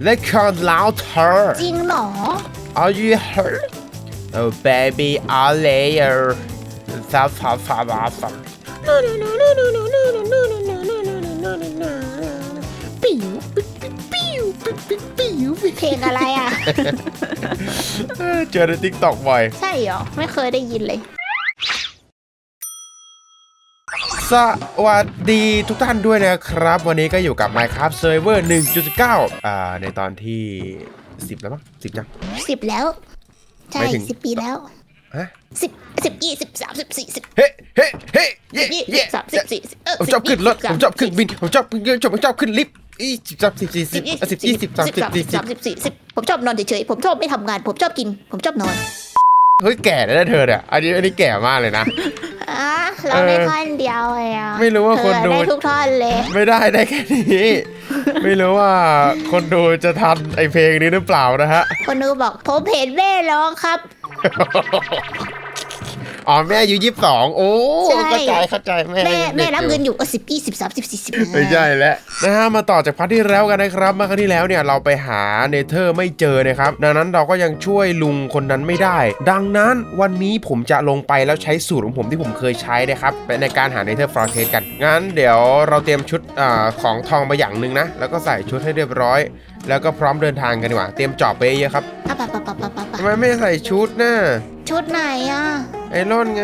Let call louder จริงเหรอ Are you hurt Oh baby all layer ซับซับซับซับปิวปิวปิวปิวปิวเพลงอะไรอะ เจอในทิกตอกบ่อย ใช่เหรอ ไม่เคยได้ยินเลย สวัสดีทุกท่านด้วยนะครับ วันนี้ก็อยู่กับ Minecraft Server 1.9อ่า ในตอนที่ 10 แล้วมั้ง10จัง สิบแล้ว ใช่ไม่ถึง สิบปีแล้วฮะสิบสิบยี่สิบสามสิบสี่สิบเฮ้ เฮ้ เฮ้เย้ยี่เย้สิบสามสิบสี่สิบเผมชอบขึ้นรถ ผมชอบขึ้นบินผมชอบผมชอบขึ้นลิฟต์อีสิบสามสิบสี่สิบสิบยี่สิบสามสิบสี่สิบสามสิบสี่สิบผมชอบนอนเฉยๆผมชอบไม่ทำงาน ผมชอบกิน ผมชอบนอน เฮ้ยแก่แล้วนะเธอเนี่ยอันนี้อันนี้แก่มากเลยนะ อะเราได้ท่อนเดียวเลยอะไม่รู้ว่าคนดูเธอได้ทุกท่อนเลย ไม่ได้ได้แค่นี้ ไม่รู้ว่าคนดูจะทันไอเพลงนี้หรือเปล่านะฮะ คนดูบอกผมเห็นแม่ร้องครับ อ๋อแม่อายุยี่สิบสองโอ้ใช่ เข้าใจเข้าใจแม่แม่ยังแม่ด็กรับอยู่ เงินอยู่สิบยี่สิบสามสิบสี่สิบไม่ใช่แล้วนะฮะมาต่อจากพาร์ทที่แล้วกันนะครับเมื่อครั้งที่แล้วเนี่ยเราไปหาเนเธอร์ไม่เจอนะครับ ดังนั้นเราก็ยังช่วยลุงคนนั้นไม่ได้ ดังนั้นวันนี้ผมจะลงไปแล้วใช้สูตรของผมที่ผมเคยใช้นะครับในการหาเนเธอร์ฟรอเทสกัน งั้นเดี๋ยวเราเตรียมชุดอาของทองไปอย่างหนึ่งนะ แล้วก็ใส่ชุดให้เรียบร้อย แล้วก็พร้อมเดินทางกันดีกว่า เตรียมจอบไปเยอะครับอะปะปะปะปะปะปะทำไมไม่ใส่ชุดนะ ชุดไหนอะ ไอรอนไง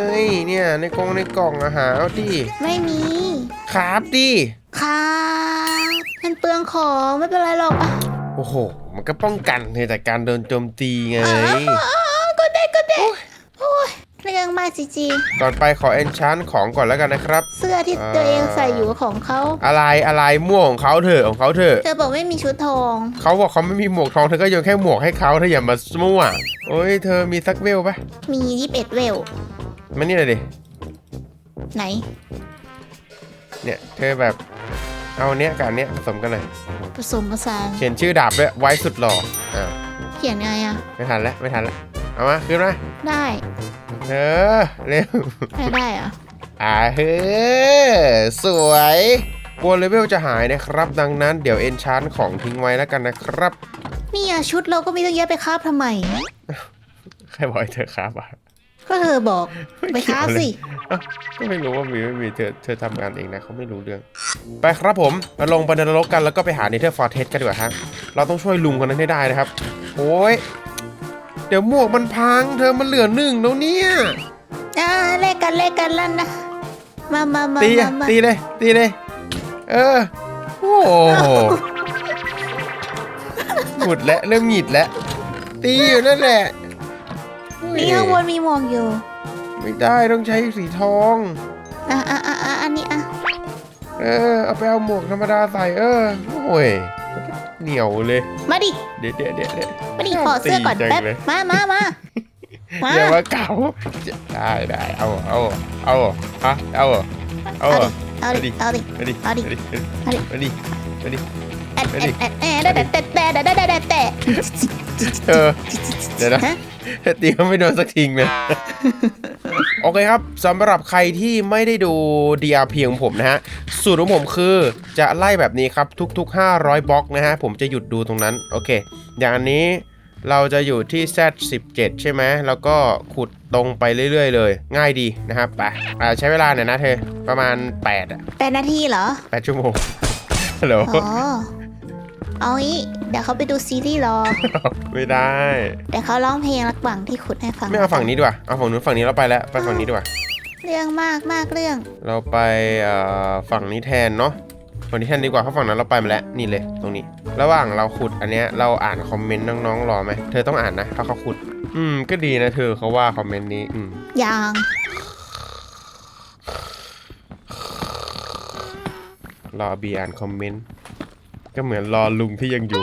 เนี่ยในกล่องในกล่องอาหารเอาดิไม่มีครับดิครับมันเปลืองของไม่เป็นไรหรอกอะโอ้โห มันก็ป้องกันในแต่การโดนโจมตีไงอ๋อก็ได้ก็ได้โอ้ยเรื่องมากจริงก่อนไปขอเอนชานของก่อนแล้วกันนะครับๆเสื้อที่ตัวเองใส่อยู่ของเขาอะไรอะไรม่วงของเขาเถอะของเขาเถอะเธอบอกไม่มีชุดทอง เขาบอกเขาไม่มีหมวกทองเธอก็โยนแค่หมวกให้เขาเธออย่ามามั่วโอ้ยเธอมีสักเวลปะมียี่สิบเอ็ดเวลมานี่เลยดิไหน เนี่ยเธอแบบเอาเนี้ยกับอันเนี้ยผสมกันหน่อยผสมผสานเขียนชื่อดาบด้วยไว้สุดหล่ออ่าเขียนไงอะไม่ทันแล้วไม่ทันแล้วเอามาขึ้นมาได้ เธอเร็วไม่ได้อะอ่าเฮ้อสวยกลัวเลเวลจะหายนะครับ ดังนั้นเดี๋ยวเอนชานของทิ้งไว้แล้วกันนะครับ นี่อะชุดเราก็มีตั้งเยอะไปคาบทำไม ใครบอกให้เธอครับอะก็เธอบอกไปคาบสิ เอ้าก็ไม่รู้ว่ามีไม่มีเธอเธอทำงานเองนะเขาไม่รู้เรื่อง ไปครับผมเราลงไปในนรกกันแล้วก็ไปหาเนเธอร์ฟอร์เทสกันดีกว่าฮะเราต้องช่วยลุงคนนั้นให้ได้นะครับโอ้ย เดี๋ยวหมวกมันพัง เธอมันเหลือหนึ่งแล้วเนี่ยอ่าเลขกันเลขกันแล้วนะ มามามาตีมาอะมาตีเลยตีเลยเออโอ้โหหมุดแล้วเริ่มหงิดแล้วตีอยู่นั่นแหละนี่ข้างบนมีหมวกอยู่ ไม่ได้ต้องใช้สีทอง อะอะอะอะอันนี้อะ เออเอาไปเอาหมวกธรรมดาใส่เออโอ้ยเหนียวเลย มาดิ เดี๋ยวเดี๋ยวเดี๋ยวเดี๋ยว มาดิขอเสื้อก่อนตีจังแป๊บ เลย มามามามาอย่ามาเก่าได้ได้เอาเอาเอาฮะเอาเอา เอาดิเอาดิเอาดิเอาดิเอาดิเอาดิเอาดิเอาดิ แอดแอดแอดแอดแต่แต่แต่แต่แต่แต่แต่เออ เดี๋ยวนะ ฮะตีก็ไม่โดนสักทีเลย โอเคครับสำหรับใครที่ไม่ได้ดู DRP ของผมนะฮะ สูตรของผมคือจะไล่แบบนี้ครับทุกๆ 500บล็อกนะฮะ ผมจะหยุดดูตรงนั้น โอเค อย่างอันนี้เราจะอยู่ที่ Z17 ใช่ไหม แล้วก็ขุดตรงไปเรื่อย ๆ เลย ง่ายดีนะครับไปอ่าใช้เวลาหน่อยนะเธอ ประมาณ 8 อะแปดนาทีเหรอ 8 ชั่วโมงฮัลโหลอ๋อ เอางี้เดี๋ยวเขาไปดูซีรีส์รอ ไม่ได้เดี๋ยวเขาร้องเพลงระหว่างที่ขุดให้ฟัง ไม่เอาฝั่งนี้ดีกว่าเอาฝั่งนู้นฝั่งนี้เราไปแล้วไปฝั่งนี้ดีกว่าเรื่องมากมากเรื่อง เราไปเอ่อฝั่งนี้แทนเนาะฝั่งนี้แทนดีกว่าเพราะฝั่งนั้นเราไปมาแล้วนี่เลยตรงนี้ ระหว่างเราขุดอันเนี้ยเราอ่านคอมเมนต์น้องๆรอไหมเธอต้องอ่านนะถ้าเขาขุด อืมก็ดีนะเธอเขาว่าคอมเมนต์นี้อืมยางรอบีอ่านคอมเมนต์ ก็เหมือนรอลุงที่ยังอยู่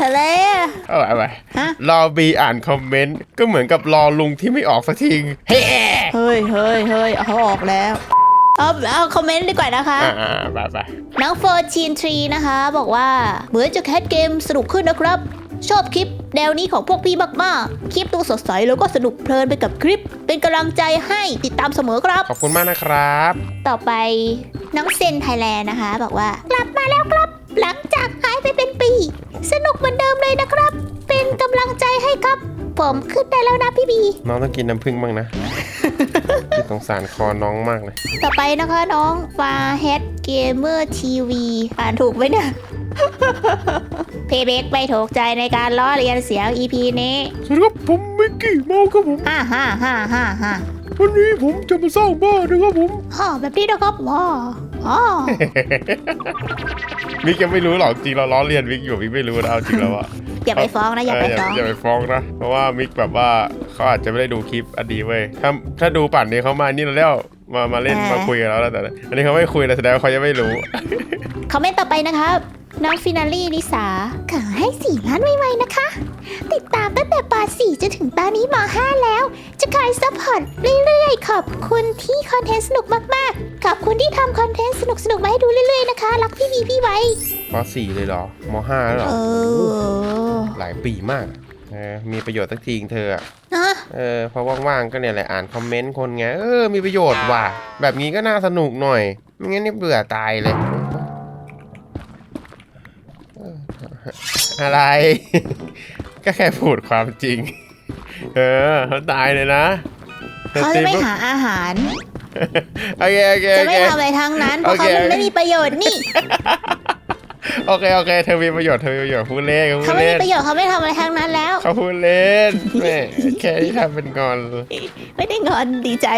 อะไรอะเอาไปเอาไปฮะ รอบีอ่านคอมเมนต์ ก็เหมือนกับรอลุงที่ไม่ออกสักทีเฮ้เฮ้ยเฮ้ยเฮ้ยเอาเขาออกแล้ว เอาเอาคอมเมนต์ดีกว่านะคะ อ่าอ่าไปไปน้องโฟชีนทรีนะคะ บอกว่า เหมือนจะแคสเกมสนุกขึ้นนะครับ ชอบคลิปแนวนี้ของพวกพี่มากๆ คลิปดูสดใสแล้วก็สนุกเพลินไปกับคลิป เป็นกำลังใจให้ติดตามเสมอครับ ขอบคุณมากนะครับ ต่อไปน้องเซนไทยแลนด์นะคะ บอกว่ากลับมาแล้วครับ หลังจากหายไปเป็นปีเลยนะครับ เป็นกำลังใจให้ครับ ผมขึ้นได้แล้วนะพี่บี น้องต้องกินน้ำผึ้งบ้างนะ พี่สงสารคอน้องมากเลย ต่อไปนะคะน้องฟาเฮดเกมเมอร์ทีวีอ่านถูกไหมเนี่ยเพเบกไม่ถูกใจในการล้อเลียนเสียง EP นี้สวัสดีครับผมมิกกี้เมาส์ครับผมฮ่าฮ่าฮ่าฮ่าฮ่าวันนี้ผมจะมาสร้างบ้านนะครับผมฮ่าแบบนี้นะครับว้าอ๋อมิกยังไม่รู้หรอกจริงเราล้อเลียนมิกอยู่มิกไม่รู้นะเอาจริงแล้วอะอย่าไปฟ้องนะอย่าไปฟ้องอย่าไปฟ้องนะเพราะว่ามิกแบบว่าเขาอาจจะไม่ได้ดูคลิปอดีเว้ยถ้าถ้าดูป่านนี้เขามานี่เราแล้วมามาเล่นอ่ามมาคุยกันแล้วนะแต่อันนี้เขาไม่คุยนะแสดงว่าเขายังไม่รู้คอมเมนต์ต่อไปนะครับ น้องฟินาลี่ลิสาขอให้สี่ล้านไวๆนะคะ ติดตามตั้งแต่ป .4 จนถึงตอนนี้ม .5 แล้ว จะคอยซัพพอร์ตเรื่อยๆ ขอบคุณที่คอนเทนต์สนุกมากๆ ขอบคุณที่ทำคอนเทนต์สนุกๆมาให้ดูเรื่อยๆนะคะ รักพี่บีพี่ไว้ ป .4 เลยเหรอม .5 แล้วเหรอ เออหลายปีมากเออมีประโยชน์สักทีเธออะนะเออพอว่างๆก็เนี่ยแหละอ่านคอมเมนต์คนไง เออ มีประโยชน์ว่ะ แบบนี้ก็น่าสนุกหน่อย ไม่งั้นนี่เบื่อตายเลย ออะไร ก็แค่พูดความจริง เออเขาตายเลยนะเขาจะไม่หาอาหาร โอเคโอเคจะโอไม่เคทำอะไรทั้งนั้น เพราะโอเคเขามันไม่มีประโยชน์นี่ โอเคโอเคเธอมีประโยชน์เธอมีประโยชน์พูดเล่นเขาพูดไม่เล่มีนประโยชน์เขาไม่ทำอะไรทั้งนั้นแล้ว เขาพูดเล่นแม่แค่ที่ทำเป็นงอนไม่ได้งอนดีใจ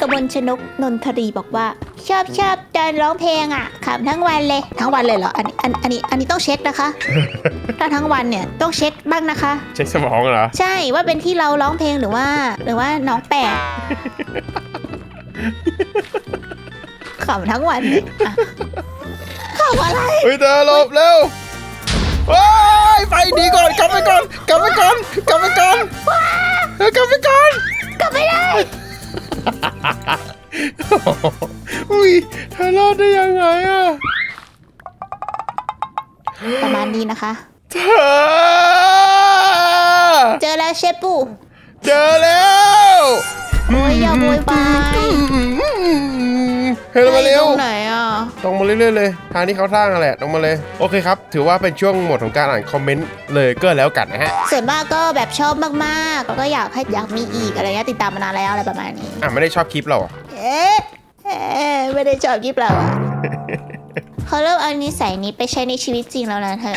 กมลชนกนนทรีบอกว่า ชอบชอบตอนร้องเพลงอะขำทั้งวันเลย ทั้งวันเลยเหรออันนี้อันอันนี้อันนี้ต้องเช็คนะคะ ถ้าทั้งวันเนี่ยต้องเช็คบ้างนะคะ เช็คสมองเหรอใช่ว่าเป็นที่เราร้องเพลงหรือว่า หรือว่าน้องแปลกขำทั้งวันเลยอะ ขำอะไรเฮ้ยเธอหลบเร็วว้ายไปดีก่อนกลับไปก่อนกลับไปก่อนกลับไปก่อนเออกลับไปก่อนกลับไม่ได้ อุ้ยเธอรอดได้ยังไงอะประมาณนี้นะคะ เธอเจอแล้วเชฟปูเจอแล้ว โอ้ยอย่าโวยวาย เธอมาเร็วตรงไหนอะ ตรงมาเรื่อยๆเลย ทางที่เขาสร้างนั่นแหละตรงมาเลย โอเคครับ ถือว่าเป็นช่วงหมดของการอ่านคอมเมนต์เลยก็แล้วกันนะฮะ ส่วนมากก็แบบชอบมากๆแล้วก็อยากให้อยากมีอีกอะไรเงี้ยติดตามมานานแล้วอะไรประมาณนี้ อะไม่ได้ชอบคลิปเราเหรอ เอ๊ะเอ๊ะไม่ได้ชอบยิบเราอะ เขาเริ่มเอานิสัยนี้ไปใช้ในชีวิตจริงแล้วนะเธอ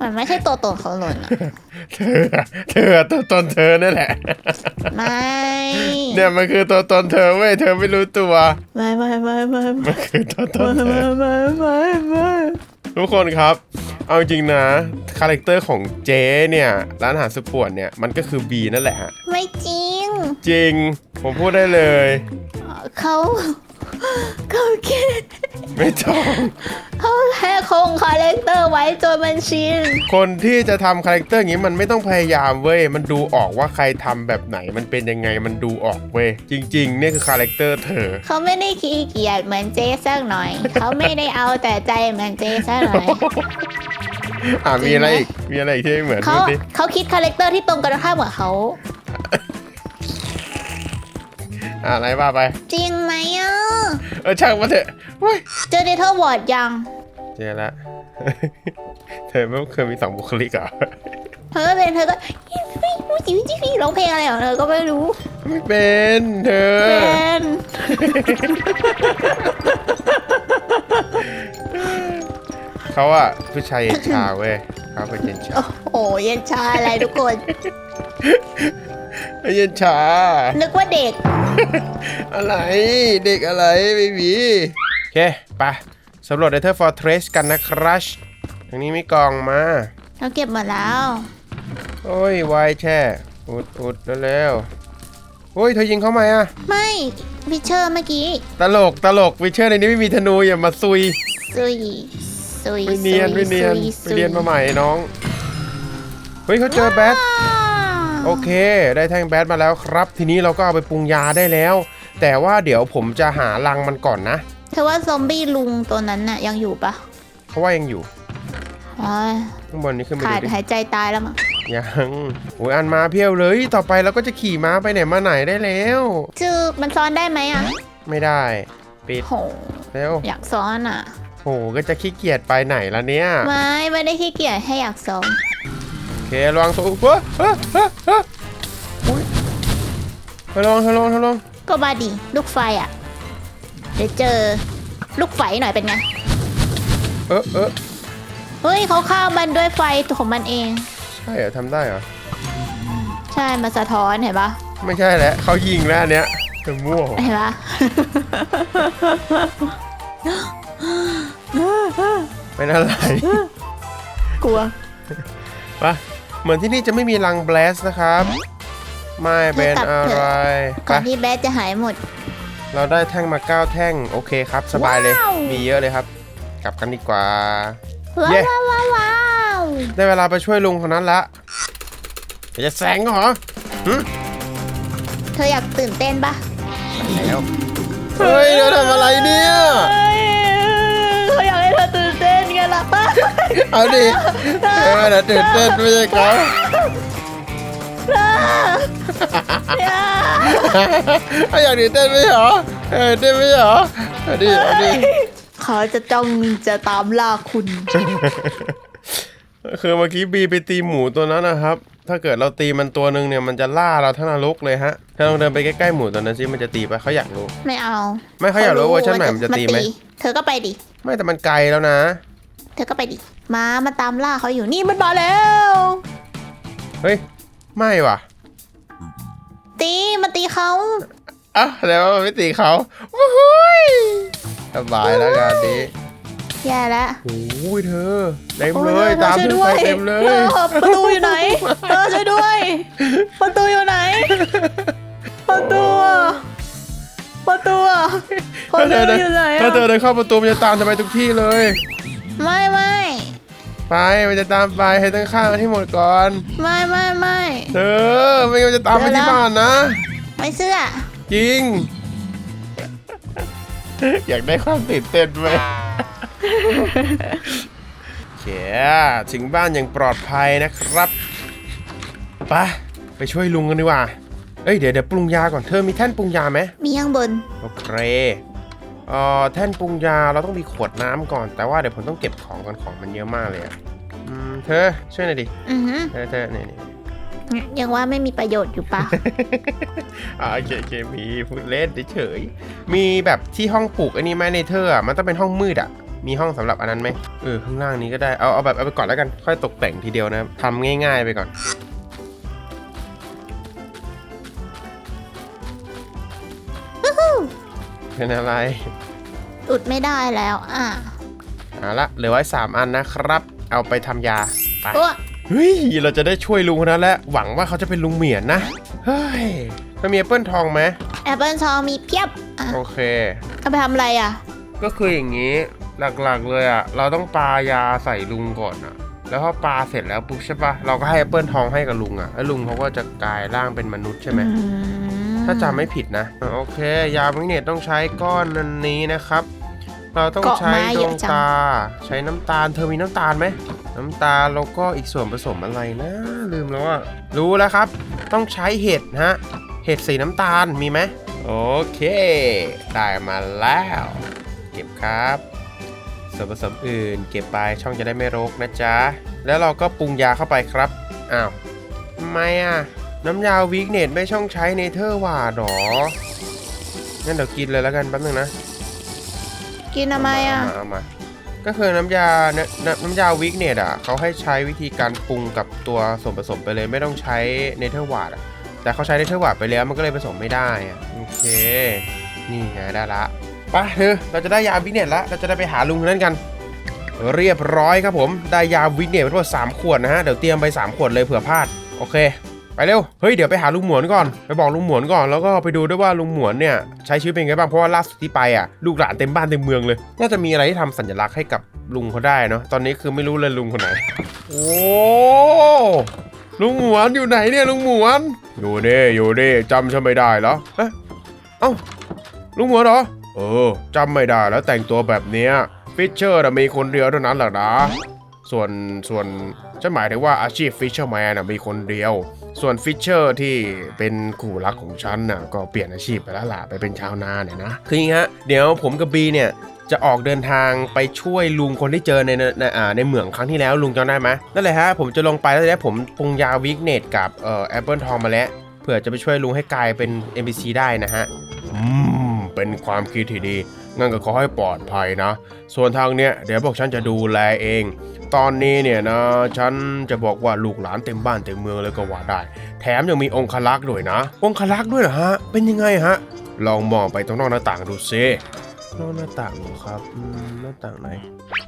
มันไม่ใช่ตัวตนของหล่นอะเธอ เธอตัวตนเธอนั่นแหละ ไม่ เนี่ยมันคือตัวตนเธอเว้ยเธอไม่รู้ตัว ไม่ไม่ไม่ไม่ไม่มันคือตัวตนเธอไม่ไม่ไม่ทุกคนครับ เอาจริงนะ คาแรคเตอร์ของเจ๊เนี่ยร้านอาหารสุดป่วนเนี่ยมันก็คือบีนั่นแหละฮะ ไม่จริง จริง ผมพูดได้เลย เขา เขาแค่ไม่ต้อง เขาแค่คงคาแรคเตอร์ไว้จนมันชิน คนที่จะทำคาแรคเตอร์อย่างนี้มันไม่ต้องพยายามเว้ย มันดูออกว่าใครทำแบบไหน มันเป็นยังไง มันดูออกเว้ย จริง ๆ เนี่ยคือคาแรคเตอร์เธอ เขาไม่ได้ขี้เกียจเหมือนเจ๊สักหน่อย เขาไม่ได้เอาแต่ใจเหมือนเจ๊สักหน่อย อ่าจริมีงไหมอะไรอีก มีอะไรอีกที่ไม่เหมือนเขาพูดดิเขาคิดคาแรคเตอร์ที่ตรงกันข้ามกับเขา อ่าอะไรว่าไป จริงไหมอะ เออช่างมาเถอะเว้ยเจอเดทเทอร์วอร์ดยัง เจอละ เธอไม่เคยมีสองบุคลิกเหรอเธอก็เป็นเธอก็วู้จิ๋วจิ๋วร้องเพลงอะไรของเธอก็ไม่รู้ ไม่เป็นเธอ เป็นเขาอะผู้ชายเย็นชาเว้ยเขาเป็นเย็นชา โอ้โหเย็นชาอะไรทุกคน เย็นชา นึกว่าเด็ก อะไรเด็กอะไรไม่มีโอเคไปสำรวจ Nether Fortress กันนะครับทางนี้มีกล่องมา เราเก็บหมดแล้ว โอ้ยวายแช่ อุดอุดเร็วๆโอ้ยเธอยิงเข้ามาอะ ไม่วิเชอร์เมื่อกี้ตลกตลกวิเชอร์ในนี้ไม่มีธนูอย่ามาซุยซุยซุยไม่เนียนซุไม่เนียนซุไปเรียนมาใหม่น้อง เฮ้ยเขาเจอแบทว้าว โอเค ได้แท่งแบทมาแล้วครับ ทีนี้เราก็เอาไปปรุงยาได้แล้ว แต่ว่าเดี๋ยวผมจะหารังมันก่อนนะเธอว่าซอมบี้ลุงตัวนั้นน่ะยังอยู่ปะเพราะว่ายังอยู่อ๋อข้างบนนี้ขึ้นไปขาดูดดิหายใจตายแล้วมั้งยังโอ้ยอันมาเพียวเลยต่อไปเราก็จะขี่ม้าไปไหนมาไหนได้แล้วชื่อมันซ้อนได้ไหมอะไม่ได้ปิดโหแล้วอยากซ้อนอะโหก็จะขี้เกียจไปไหนละเนี่ยไม่ไม่ได้ขี้เกียจให้อยากซ้อน เคระวังตัวเฮ้ยเฮ้ยเฮ้ยเฮ้ยอุ๊ยเฮ้ยระวังเฮ้ยระวังเฮ้ยระวังก็มาดิลูกไฟอะ เดี๋ยวเจอลูกไฟหน่อยเป็นไง เออเออเฮ้ยเขาฆ่ามันด้วยไฟของมันเอง ใช่เหรอทำได้เหรอ ใช่มาสะท้อนเห็นปะไม่ใช่แล้วเขายิงแล้วอันเนี้ยจะมั่วเห็นปะ เป็นอะไร กลัวปะ เหมือนที่นี่จะไม่มีรังแบลสนะครับ ไม่เป็นอะไรก่อนไปที่แบทจะหายหมด เราได้แท่งมาเก้าแท่งโอเคครับ สบายเลยว้าวมีเยอะเลยครับ กลับกันดีกว่าว้าเย้วว้าวว้าวว้าวได้เวลาไปช่วยลุงคนนั้นละเดี๋ยวจะแซงเหรอหึเธออยากตื่นเต้นปะแล้วเฮ้ยเดี๋ยวทำอะไรเนี่ยเขาอยากให้เธอ ตื่นเต้นไงล่ะเอาดิเออเดี๋ยวตื่นเต้นไม่ใช่เขาอย่าเอาอยากตื่นเต้นไม่ใช่เหรอเออเต้นไม่ใช่เหรอเอาดิเอาดิเขาจะจ้องจะตามล่าคุณ คือเมื่อกี้บีไปตีหมูตัวนั้นนะครับ ถ้าเกิดเราตีมันตัวหนึ่งเนี่ยมันจะล่าเราทั้งนรกเลยฮะ ถ้าลองเดินไปใกล้ๆหมูตัวนั้นสิมันจะตีปะเขาอยากรู้ ไม่เอา ไม่เขาอยากรู้ว่าเวอร์ชันใหม่มันจะตีไหม เธอก็ไปดิ ไม่แต่มันไกลแล้วนะ เธอก็ไปดิม้ามาตามล่าเขาอยู่นี่มันมาแล้ว เฮ้ย ไม่ว่ะตีมาตีเขาอะแล้วมันไม่ตีเขาโอ้โหยสบายแล้วงานนี้แย่แล้วโอ้ยเธอเต็มโอ้เลยธอตามช่วยขึ้นด้วไปยเต็มเลยออประตูอยู่ไหนเออช่วยด้วย ประตูอยู่ไหน ประตูอะประตูอะประถ้าเธตูอเดินอยู่ไหนถ้าอะเธอเดินเข้าประตูมันจะตามทำไมทุกที่เลย ไม่ไม่ไปมันจะตามไปให้ตั้งข้างกันให้หมดก่อน ไม่ไม่ไม่ เธอไม่งั้นมันจะตามไปที่บ้านนะ ไม่เสื้อจริง อยากได้ความตื่นเต้นไหมเขียถึงบ้านอย่างปลอดภัยนะครับไปไปช่วยลุงกันดีกว่า เอ้ยเดี๋ยวเดี๋ยวปรุงยาก่อน เธอมีแท่นปรุงยาไหมมีข้างบน โอเค เอ่อแท่นปรุงยาเราต้องมีขวดน้ำก่อน แต่ว่าเดี๋ยวผมต้องเก็บของก่อนของมันเยอะมากเลยอะอืมเธอช่วยหน่อยดิอือหือเธอเธอนี่นี่ยังว่าไม่มีประโยชน์อยู่ปะอ่าโอเคโอเคมีพูดเล่นเฉยๆมีแบบที่ห้องปลูกอันนี้ไหมในเธออะมันต้องเป็นห้องมืดอะมีห้องสำหรับอันนั้นไหมเออข้างล่างนี้ก็ได้เอาเอาแบบเอาไปก่อนแล้วกันค่อยตกแต่งทีเดียวนะครับทำง่าย ๆ ไปก่อน เป็นอะไร อุดไม่ได้แล้ว อะเอาละเหลือไว้ 3 อันนะครับ เอาไปทำยาไปโอ้เฮ้ยเราจะได้ช่วยลุงคนนั้นแหละหวังว่าเขาจะเป็นลุงเหมียนนะเฮ้ยมันมีแอปเปิลทองไหมแอปเปิลทองมีเพียบอะโอเค เอาไปทำอะไรอะ ก็คืออย่างนี้หลักๆเลยอะ เราต้องปายาใส่ลุงก่อนอะ แล้วพอปาเสร็จแล้วปุ๊บใช่ปะเราก็ให้แอปเปิลทองให้กับลุงอะแล้วลุงเขาก็จะกลายร่างเป็นมนุษย์ใช่ไหม อืม ถ้าจำไม่ผิดนะอะโอเค ยาแมกเนตต้องใช้ก้อนอันนี้นะครับ เราต้องใช้ดวงตา ใช้น้ำตาล เธอมีน้ำตาลไหม น้ำตาลแล้วก็อีกส่วนผสมอะไรนะ ลืมแล้วอะ รู้แล้วครับ ต้องใช้เห็ดฮะ เห็ดสีน้ำตาลมีไหม โอเค ได้มาแล้ว เก็บครับส่วนผสมอื่น เก็บไปช่องจะได้ไม่รกนะจ๊ะ แล้วเราก็ปรุงยาเข้าไปครับ อ้าวทำไมอะ น้ำยาวิกเนตไม่ช่องใช้เนเธอร์หว่าหรอ งั้นเดี๋ยวกินเลยแล้วกันแป๊บนึงนะกินทำไมอะเามาเอามาก็คือน้ำยาเนน้ำน้ำยาวิกเนตอะเขาให้ใช้วิธีการปรุงกับตัวส่วนผสมไปเลยไม่ต้องใช้เนเธอร์วาดอะแต่เขาใช้เนเธอร์วาดไปแล้วมันก็เลยผสมไม่ได้อะโอเค นี่ไงได้ละไปเธอเราจะได้ยาวิกเนตแล้วเราจะได้ไปหาลุงคนนั้นกัน เรียบร้อยครับผม ได้ยาวิกเนตไปทั้งหมด3ขวดนะฮะเดี๋ยวเตรียมไป 3 ขวดเลยเผื่อพลาด โอเค ไปเร็ว เฮ้ย เดี๋ยวไปหาลุงหมวนก่อน ไปบอกลุงหมวนก่อน แล้วก็ไปดูด้วยว่าลุงหมวนเนี่ยใช้ชีวิตเป็นไงบ้าง เพราะว่าล่าสุดที่ไปอะลูกหลานเต็มบ้านเต็มเมืองเลย น่าจะมีอะไรที่ทำสัญลักษณ์ให้กับลุงเขาได้เนาะ ตอนนี้คือไม่รู้เลยลุงคนไหน โอ้ลุงหมวนอยู่ไหนเนี่ยลุงหมวน อยู่นี่อยู่นี่จำฉันไม่ได้เหรอเอ๊ะเอ้าลุงหมวนเหรอ เออจำไม่ได้แล้วแต่งตัวแบบเนี้ยฟิชเชอร์มีคนเดียวเท่านั้นแหละนะ ส่วนส่วนฉันหมายถึงว่าอาชีพฟิชเชอร์แมนนะมีคนเดียว ส่วนฟิชเชอร์ที่เป็นคู่รักของฉันน่ะก็เปลี่ยนอาชีพไปแล้วล่ะไปเป็นชาวนาเนี่ยนะ คืออย่างงี้ฮะเดี๋ยวผมกับบีเนี่ยจะออกเดินทางไปช่วยลุงคนที่เจอในในในเหมืองครั้งที่แล้วลุงจำได้ไหมนั่นแหละฮะผมจะลงไปแล้วทีนี้ผมปรุงยาวิกเนตกับเอ่อแอปเปิลทองมาแล้วเผื่อจะไปช่วยลุงให้กลายเป็น NPC ได้นะฮะอืมเป็นความคิดที่ดีงั้นก็ขอให้ปลอดภัยนะ ส่วนทางเนี้ยเดี๋ยวพวกฉันจะดูแลเอง ตอนนี้เนี่ยนะฉันจะบอกว่าลูกหลานเต็มบ้านเต็มเมืองเลยก็ว่าได้ แถมยังมีองคลักษ์ด้วยนะ องคลักษ์ด้วยเหรอฮะ เป็นยังไงฮะ ลองมองไปตรงนอกหน้าต่างดูซินอกหน้าต่างเหรอครับอืมหน้าต่างไหน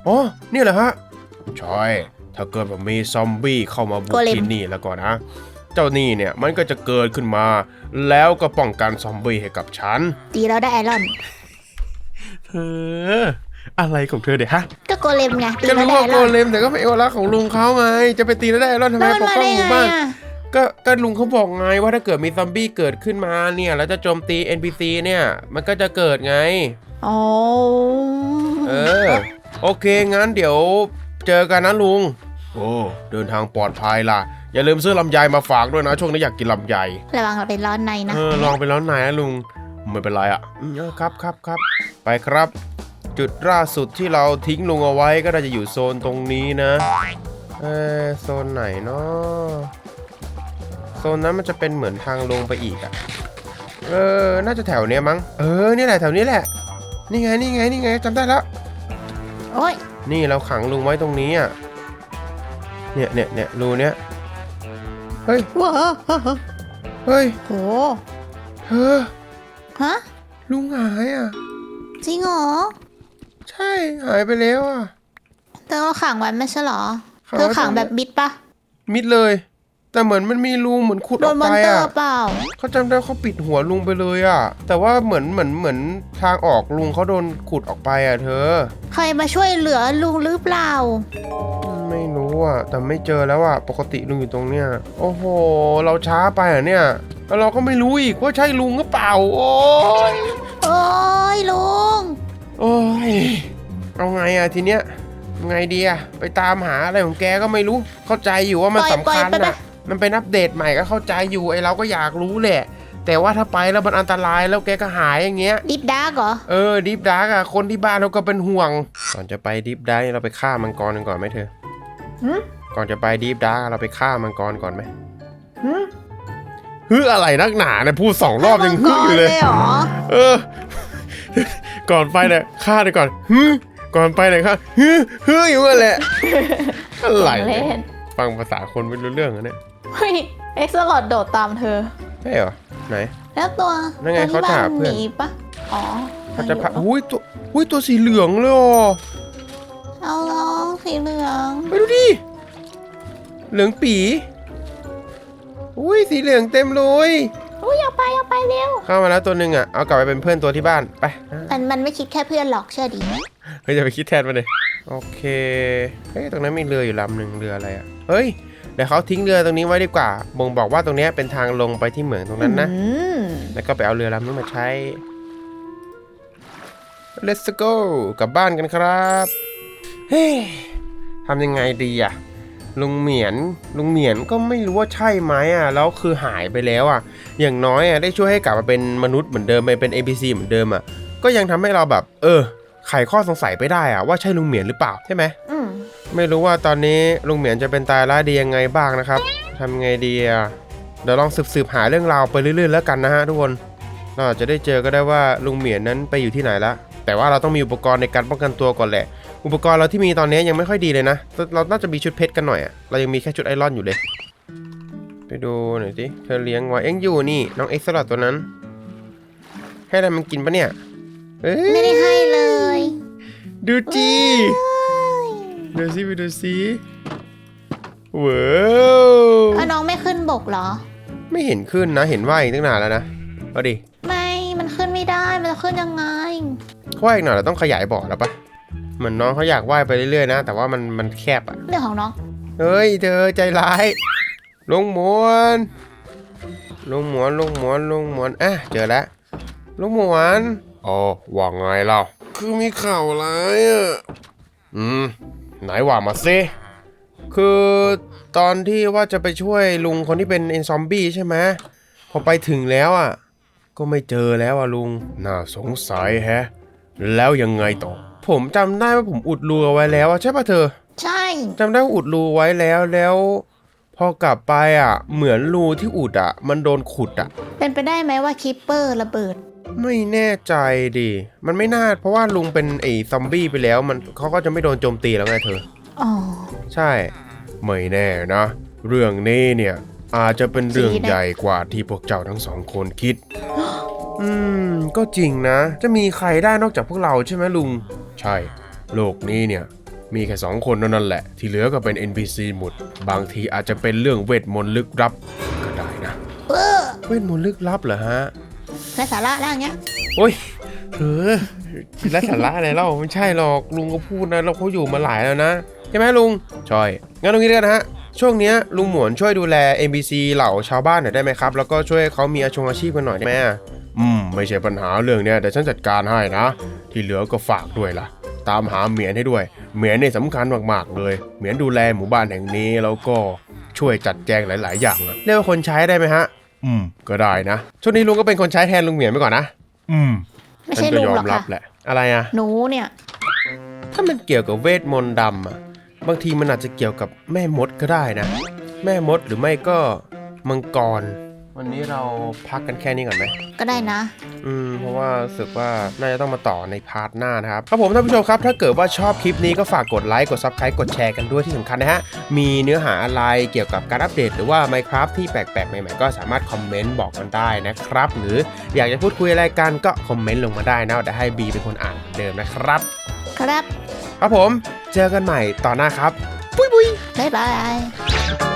อ๋อนี่เหรอฮะใช่ถ้าเกิดว่ามีซอมบี้เข้ามาบุกโกเลมที่นี่แล้วก็นะเจ้านี่เนี่ยมันก็จะเกิดขึ้นมา แล้วก็ป้องกันซอมบี้ให้กับฉัน ตีแล้วได้ไอรอนเธอ อะไรของเธอเดี๋ยวฮะก็โกเลมไงตีก็แล้วรู้ได้ว่าไอโกรอนเลมแต่ก็เป็นเอกลักษณ์ของลุงเขาไง จะไปตีแล้วได้แล้วทำไมแล้วมันปกมาป้องได้หมู่ไงบ้าน อะก็ก็ลุงเขาบอกไงว่าถ้าเกิดมีซอมบี้เกิดขึ้นมาเนี่ย แล้วจะโจมตี NPC เนี่ย มันก็จะเกิดไง อ๋อเออ โอเค งั้นเดี๋ยวเจอกันนะลุง โอ้ เดินทางปลอดภัยล่ะ อย่าลืมซื้อลำไยมาฝากด้วยนะ ช่วงนี้อยากกินลำไย ระวังเราเป็นร้อนในนะ เออลองไปแล้วไหนนะลุงไม่เป็นไรอะอืมเออครับครับครับไปครับ จุดล่าสุดที่เราทิ้งลุงเอาไว้ก็น่าจะอยู่โซนตรงนี้นะเออโซนไหนเนาะโซนนั้นมันจะเป็นเหมือนทางลงไปอีกอะเออ น่าจะแถวเนี้ยมั้ง เออ นี่แหละแถวนี้แหละ นี่ไง นี่ไง นี่ไงจำได้แล้ว โอ้ย นี่เราขังลุงไว้ตรงนี้อะ เนี่ยเนี่ยเนี่ยรูเนี้ย เฮ้ย ว้าเฮ้ยโหเฮ้อฮะ ลุงหายอะ จริงเหรอ ใช่หายไปแล้วอะ เธอเอาขังไว้ไม่ใช่เหรอ ขังเธไว้อขังตรงนี้แบบบิดปะมิดเลย แต่เหมือนมันมีรูเหมือนขุดโดออนกมอนไปเตออะ ร์เปล่า เขาจำได้เขาปิดหัวลุงไปเลยอะ แต่ว่าเหมือนเหมือนเหมือนทางออกลุงเขาโดนขุดออกไปอะเธอ ใครมาช่วยเหลือลุงหรือเปล่า ไม่รู้อะ แต่ไม่เจอแล้วอะ ปกติลุงอยู่ตรงเนี้ย โอ้โห เราช้าไปอะเนี่ย แล้วเราก็ไม่รู้อีกว่าใช่ลุงหรือเปล่า โอ้ยโอ้ยลุง โอ้ย เอาไงอะทีเนี้ยไงดีอะไปตามหาอะไรของแกก็ไม่รู้ เข้าใจอยู่ว่ามันปล่อยสำคัญปล่อยไปอะมันเป็นอัปเดตใหม่ก็เข้าใจอยู่ไอเราก็อยากรู้แหละ แต่ว่าถ้าไปแล้วมันอันตรายแล้วแกก็หายอย่างเงี้ย ดิฟดาร์กเหรอ เออดิฟดาร์กอะคนที่บ้านเราก็เป็นห่วง ก่อนจะไปดิฟดาร์กเราไปฆ่ามังกรกันก่อนไหมเธอหืมก่อนจะไปดิฟดาร์กเราไปฆ่ามังกรก่อนไหมฮึอะไรนักหนาเนี่ยพูดสองรอบยังฮึอยู่เลยเหรอเออ ก่อนไปเนี่ยฆ่าเลยก่อนฮึก่อนไปเนี่ยฆ่าฮึฮึอยู่นั่นแหละอะไรเล่เนี่ยนฟังภาษาคนไม่รู้เรื่องอะเนี่ยเฮ้ยเอ็กซ์ลอดโดดตามเธอใช่เหรอไหน แล้วตัวนั่นไงตัวที่เขาถามบ้เพื่อนหนีปะอ๋อเขาจะพาอยู่อุ้ยตัวอุ้ยตัวสีเหลืองเลยอะเอาลองสีเหลืองไปดูดิเหลืองปีอุ้ยสีเหลืองเต็มเลย อุ้ยอยากไปอยากไปเร็ว เข้ามาแล้วตัวหนึ่งอะ เอากลับไปเป็นเพื่อนตัวที่บ้าน ไปมันมันไม่คิดแค่เพื่อนหรอกเชื่อดิเฮ้ยจะไปคิดแทนมันเลย โอเค เฮ้ยตรงนั้นมีเรืออยู่ลำหนึ่งเรืออะไรอะ เฮ้ยเดี๋ยวเขาทิ้งเรือตรงนี้ไว้ดีกว่า บ่งบอกว่าตรงเนี้ยเป็นทางลงไปที่เหมืองตรงนั้นนะอืมแล้วก็ไปเอาเรือลำนู้นมาใช้ let's go กลับบ้านกันครับ เฮ้ยทำยังไงดีอะ ลุงเหมียนลุงเหมียนก็ไม่รู้ว่าใช่ไหมอะแล้วคือหายไปแล้วอะอย่างน้อยอะได้ช่วยให้กลับมาเป็นมนุษย์เหมือนเดิมไปเป็น ABC เหมือนเดิมอะก็ยังทำให้เราแบบ เออไขข้อสงสัยไปได้อะว่าใช่ลุงเหมียนหรือเปล่าใช่ไหมอืมไม่รู้ว่าตอนนี้ลุงเหมียนจะเป็นตายร้ายดียังไงบ้างนะครับทำไงดีอะเดี๋ยวลองสืบสืบหาเรื่องราวไปเรื่อยๆแล้วกันนะฮะทุกคนเราอาจจะได้เจอก็ได้ว่าลุงเหมียนนั้นไปอยู่ที่ไหนละแต่ว่าเราต้องมีอุปกรณ์ในการป้องกันตัวก่อนแหละ อุปกรณ์เราที่มีตอนนี้ยังไม่ค่อยดีเลยนะ เราน่าจะมีชุดเพชรกันหน่อยอะเรายังมีแค่ชุดไอรอนอยู่เลย ไปดูหน่อยสิ เธอเลี้ยงไว้เอ็งอยู่นี่ น้องเอ็กซ์ลอดตัวนั้น ให้อะไรมันกินปะเนี่ยเอ้ยไม่ได้ให้เลย ดูจีเอ้ยดูสิไปดูสิว้าวเอาน้องไม่ขึ้นบกเหรอ ไม่เห็นขึ้นนะ เห็นว่ายอีกตั้งนานแล้วนะเอาดิ ไม่ มันขึ้นไม่ได้ มันจะขึ้นยังไงว่ายอีกหน่อยเราต้องขยายบ่อแล้วปะ เหมือนน้องเขาอยากว่ายไปเรื่อยๆนะ แต่ว่ามันมันแคบอะเรื่องของน้อง เฮ้ยเธอใจร้าย ลงหมวน ลงหมวนลงหมวนลงหมวนอะเจอแล้วลงหมวนอ๋อว่าไงเราคือมีข่าวร้ายอะอืมไหนว่ามาซิคือตอนที่ว่าจะไปช่วยลุงคนที่เป็นเอ็นซอมบี้ใช่ไหมพอไปถึงแล้วอะ ก็ไม่เจอแล้วอะลุง น่าสงสัยแฮะ แล้วยังไงต่อ ผมจำได้ว่าผมอุดรูเอาไว้แล้วอะใช่ป่ะเธอใช่ จำได้ว่าอุดรูไว้แล้วแล้ว พอกลับไปอะ เหมือนรูที่อุดอะ มันโดนขุดอะ เป็นไปได้ไหมว่าคิปเปอร์ระเบิด ไม่แน่ใจดิมันไม่น่าเพราะว่าลุงเป็นไอ้ซอมบี้ไปแล้วมันเขาก็จะไม่โดนโจมตีแล้วไงเธอ อ๋อ ใช่ ไม่แน่นะ เรื่องนี้เนี่ย อาจจะเป็นเรื่องจริงนะใหญ่กว่าที่พวกเจ้าทั้งสองคนคิด อืม ก็จริงนะ จะมีใครได้นอกจากพวกเราใช่ไหมลุง ใช่ โลกนี้เนี่ย มีแค่สองคนเท่านั้นแหละ ที่เหลือก็เป็น NPC หมด บางทีอาจจะเป็นเรื่องเวทมนต์ลึกลับก็ได้นะ เออเวทมนต์ลึกลับเหรอฮะไร้สาระแล้วอย่างเงี้ยโอ้ยเออและสาระอะไรเล่าไม่ใช่หรอกลุงก็พูดนะเราเขาอยู่มาหลายแล้วนะใช่ไหมลุงใช่งั้นตรงนี้แล้วกันนะฮะ ช่วงเนี้ยลุงหมวนช่วยดูแล NPC เหล่าชาวบ้านหน่อยได้ไหมครับ แล้วก็ช่วยให้เขามีอาชงอาชีพกันหน่อยได้ไหมอะอืม ไม่ใช่ปัญหาเรื่องเนี้ยเดี๋ยวฉันจัดการให้นะ ที่เหลือก็ฝากด้วยล่ะ ตามหาเหมียนให้ด้วย เหมียนเนี่ยสำคัญมากๆเลย เหมียนดูแลหมู่บ้านแห่งนี้แล้วก็ช่วยจัดแจงหลาย ๆ อย่างอะเรียกว่าคนใช้ได้ไหมฮะ อืม ก็ได้นะ ช่วงนี้ลุงก็เป็นคนใช้แทนลุงเหมียนไปก่อนนะ อืมไม่ฉันใช่ก็ลุงยอหรมอกรับค่ะแหละ อะไรอะ หนูเนี่ย ถ้ามันเกี่ยวกับเวทมนต์ดำอะ บางทีมันอาจจะเกี่ยวกับแม่มดก็ได้นะ แม่มดหรือไม่ก็มังกร วันนี้เราพักกันแค่นี้ก่อนไหม ก็ได้นะ อืม เพราะว่ารู้สึกว่าน่าจะต้องมาต่อในพาร์ทหน้านะครับ ครับผมท่านผู้ชมครับ ถ้าเกิดว่าชอบคลิปนี้ก็ฝากกดไลค์ กด Subscribe กดแชร์กันด้วยที่สำคัญนะฮะ มีเนื้อหาอะไรเกี่ยวกับการอัปเดต หรือว่า Minecraft ที่แปลกๆ ใหม่ๆ ก็สามารถคอมเมนต์บอกกันได้นะครับ หรืออยากจะพูดคุยอะไรกันก็คอมเมนต์ลงมาได้นะเดี๋ยวให้บีเป็นคนอ่านเหมือนเดิมนะครับ ครับ ครับผม เจอกันใหม่ตอนหน้าครับบ๊ายบาย